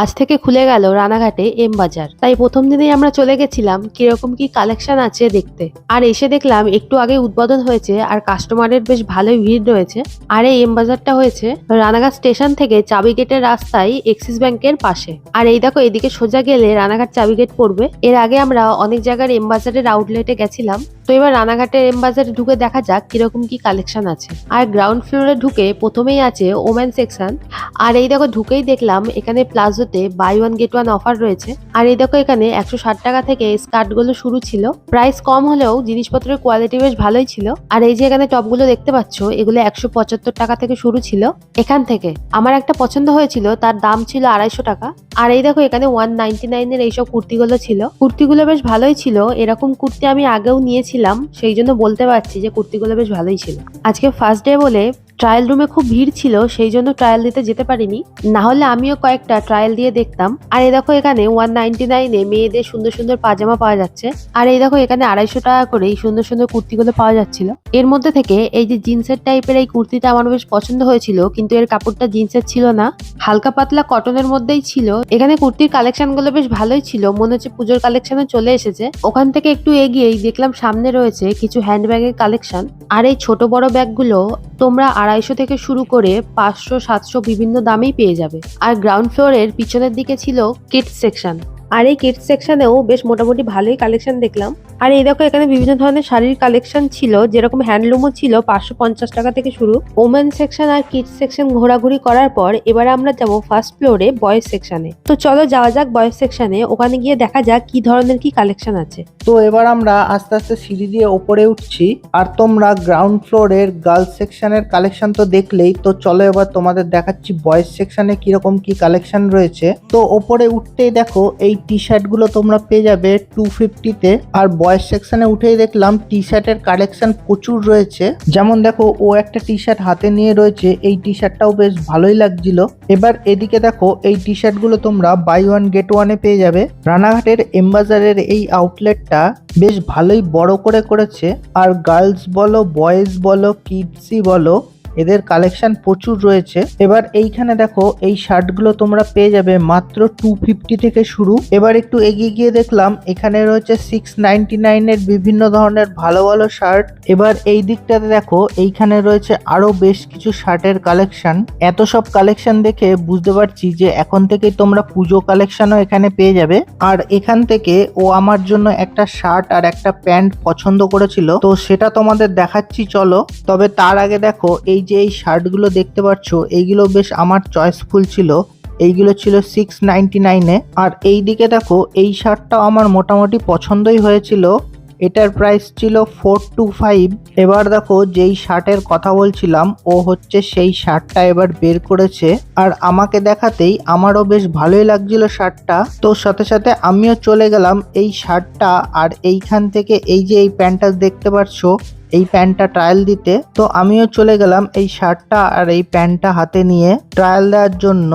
আজ থেকে খুলে গেল রানাঘাটে এম বাজার। তাই প্রথম দিনেই আমরা চলে গেছিলাম কীরকম কি কালেকশন আছে দেখতে। আর এসে দেখলাম একটু আগে উদ্বোধন হয়েছে আর কাস্টমারের বেশ ভালোই ভিড় রয়েছে। আর এই এম বাজারটা হয়েছে রানাঘাট স্টেশন থেকে চাবি গেটের রাস্তায় এক্সিস ব্যাংকের পাশে। আর এই দেখো এদিকে সোজা গেলে রানাঘাট চাবি গেট পড়বে। এর আগে আমরা অনেক জায়গার এম বাজারের আউটলেটে গেছিলাম। তো এবার রানাঘাটের এম বাজারে ঢুকে দেখা যাক কীরকম কি কালেকশন আছে। আর গ্রাউন্ড ফ্লোরে ঢুকে প্রথমেই আছে ওমেন সেকশন আর এই দেখো ঢুকেই দেখলাম এখানে প্লাজোতে buy one get one offer রয়েছে। আর এই দেখো এখানে একশো ষাট টাকা থেকে স্কার্টগুলো শুরু ছিল। প্রাইস কম হলেও জিনিসপত্রের কোয়ালিটি বেশ ভালোই ছিল। আর এই যে এখানে টপগুলো দেখতে পাচ্ছ, এগুলো একশো পঁচাত্তর টাকা থেকে শুরু ছিল। এখান থেকে আমার একটা পছন্দ হয়েছিল, তার দাম ছিল আড়াইশো টাকা। আর এই দেখো, এখানে ওয়ান নাইনটি নাইনের এইসব কুর্তিগুলো ছিল। কুর্তিগুলো বেশ ভালোই ছিল। এরকম কুর্তি আমি আগেও নিয়েছিলাম, সেই জন্য বলতে পারছি যে কুর্তিগুলো বেশ ভালোই ছিল। আজকে ফার্স্ট ডে বলে ট্রায়াল রুমে খুব ভিড় ছিল, সেই জন্য ট্রায়াল দিতে যেতে পারিনি। না হলে আমিও কয়েকটা ট্রায়াল দিয়ে দেখতাম। আর এই দেখো এখানে ওয়ান নাইনটি নাইনে মেয়েদের সুন্দর সুন্দর পাজামা পাওয়া যাচ্ছে। আর এই দেখো এখানে আড়াইশো টাকা করে এই সুন্দর সুন্দর কুর্তিগুলো পাওয়া যাচ্ছিল। এর মধ্যে থেকে এই যে জিন্সের টাইপের এই কুর্তিটা আমার বেশ পছন্দ হয়েছিল, কিন্তু এর কাপড়টা জিন্সের ছিল না। হালকা পাতলা কটনের মধ্যেই ছিল। এখানে কুর্তির কালেকশনগুলো বেশ ভালোই ছিল, মনে হচ্ছে পুজোর কালেকশনও চলে এসেছে। ওখান থেকে একটু এগিয়েই দেখলাম সামনে রয়েছে কিছু হ্যান্ডব্যাগের কালেকশন আর এই ছোট বড় ব্যাগগুলো তোমরা আড়াইশো থেকে শুরু করে পাঁচশো, সাতশো বিভিন্ন দামেই পেয়ে যাবে। আর গ্রাউন্ড ফ্লোরের পিছনের দিকে ছিল কিডস সেকশন। আর এই কিডস সেকশনেও বেশ মোটামুটি ভালোই কালেকশন দেখলাম। আর এই দেখো, এখানে বিভিন্ন ধরনের শাড়ির কালেকশন ছিল, যেরকম হ্যান্ডলুমও ছিল পাঁচশো পঞ্চাশ টাকা থেকে শুরু। ওমেন সেকশন আর কিডস সেকশন ঘোরাঘুরি করার পর এবার আমরা যাব ফার্স্ট ফ্লোরে বয়েজ সেকশনে তো চলো যাওয়া যাক বয়েজ সেকশনে ওখানে গিয়ে দেখা যাক কি ধরনের কি কালেকশন আছে। তো এবার আমরা আস্তে আস্তে সিঁড়ি দিয়ে ওপরে উঠছি, আর তোমরা গ্রাউন্ড ফ্লোরের গার্লস সেকশনের কালেকশন তো দেখলেই, তো চলো এবার তোমাদের দেখাচ্ছি বয়েজ সেকশনে কীরকম কি কালেকশন রয়েছে। তো ওপরে উঠতেই দেখো, এই টি শার্টগুলো তোমরা পেয়ে যাবে টু ফিফটিতে আর বয়েজ সেকশনে উঠেই দেখলাম টি শার্টের কালেকশন প্রচুর রয়েছে। যেমন দেখো, ও একটা টি শার্ট হাতে নিয়ে রয়েছে, এই টি শার্টটাও বেশ ভালোই লাগছিল। এবার এদিকে দেখো, এই টি শার্টগুলো তোমরা বাই ওয়ান গেট ওয়ানে পেয়ে যাবে। রানাঘাটের এমবাজারের এই আউটলেটটা বেশ ভালোই বড় করে করেছে। আর গার্লস বলো বয়েজ বলো কিডসি বলো এদের কালেকশন প্রচুর রয়েছে। এবার এইখানে দেখো, এই শার্টগুলো তোমরা পেয়ে যাবে মাত্র টু ফিফটি থেকে শুরু। এবার একটু এগিয়ে গিয়ে দেখলাম, এখানে রয়েছে সিক্স নাইনটি বিভিন্ন ধরনের ভালো ভালো শার্ট এবার এই দিকটাতে দেখো, এইখানে রয়েছে আরও বেশ কিছু শার্টের কালেকশন এত সব কালেকশন দেখে বুঝতে পারছি যে এখন থেকেই তোমরা পুজো কালেকশনও এখানে পেয়ে যাবে। আর এখান থেকে ও আমার জন্য একটা শার্ট আর একটা প্যান্ট পছন্দ করেছিল। তো সেটা তোমাদের দেখাচ্ছি, চলো। তবে তার আগে দেখো, এই যে এই শার্টগুলো দেখতে পাচ্ছ, এইগুলো বেশ আমার চয়েসফুল ছিল। এইগুলো ছিল সিক্স নাইনটি নাইনে আর এই দিকে দেখো, এই শার্টটাও আমার মোটামুটি পছন্দই হয়েছিল। এটার প্রাইস ছিল ফোর টু ফাইভ এবার দেখো যেই শার্টের কথা বলছিলাম, ও হচ্ছে সেই শার্টটা এবার বের করেছে। আর আমাকে দেখাতেই আমারও বেশ ভালোই লাগছিল শার্টটা। তো সাথে সাথে আমিও চলে গেলাম এই শার্টটা। আর এইখান থেকে এই যে এই প্যান্টটা দেখতে পাচ্ছ, এই প্যান্টটা ট্রায়াল দিতে, তো আমিও চলে গেলাম এই শার্টটা আর এই প্যান্টটা হাতে নিয়ে ট্রায়াল দেওয়ার জন্য।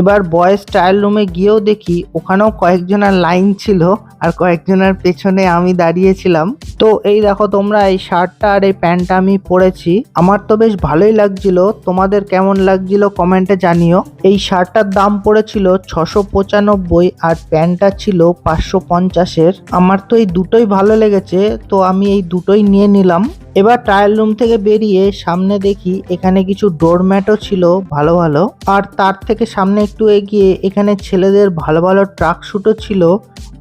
এবার বয়েজ ট্রায়াল রুমে গিয়েও দেখি, ওখানেও কয়েকজনের লাইন ছিল। আর কয়েকজনের পেছনে আমি দাঁড়িয়েছিলাম। তো এই দেখো তোমরা এই শার্টটা আর এই প্যান্টটা আমি পরেছি। আমার তো বেশ ভালোই লাগছিল। তোমাদের কেমন লাগছিল কমেন্টে জানিও। এই শার্টটার দাম পড়েছিল ছশো পঁচানব্বই আর প্যান্টটা ছিল পাঁচশো পঞ্চাশের। আমার তো এই দুটোই ভালো লেগেছে। তো আমি এই দুটোই নিয়ে নিলাম। এবার ট্রায়াল রুম থেকে বেরিয়ে সামনে দেখি এখানে কিছু ডোরম্যাটও ছিল ভালো ভালো। আর তার থেকে সামনে একটু এগিয়ে এখানে ছেলেদের ভালো ভালো ট্রাক শুটও ছিল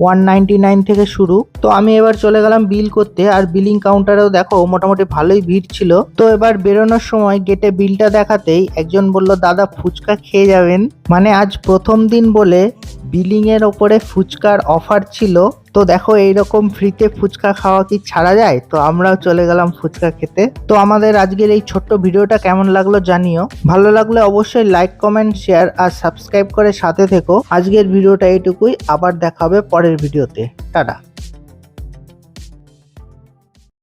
ওয়ান নাইন থেকে শুরু। তো আমি এবার চলে গেলাম বিল করতে আর বিলিং কাউন্টারেও দেখো মোটামুটি ভালোই ভিড় ছিল। তো এবার বেরোনোর সময় গেটে বিলটা দেখাতেই একজন বলল, দাদা, ফুচকা খেয়ে যাবেন? মানে আজ প্রথম দিন বলে বিলিং এর ওপরে ফুচকার অফার ছিল। তো দেখো এইরকম ফ্রিতে ফুচকা খাওয়া কি ছাড়া যায়? তো আমরাও চলে গেলাম ফুচকা খেতে। তো আমাদের আজকের এই ছোট্ট ভিডিওটা কেমন লাগল জানিও। ভালো লাগলে অবশ্যই লাইক কমেন্ট শেয়ার আর সাবস্ক্রাইব করে সাথে থেকো। আজকের ভিডিওটা এইটুকুই। আবার দেখাবে পরের ভিডিওতে। টাটা।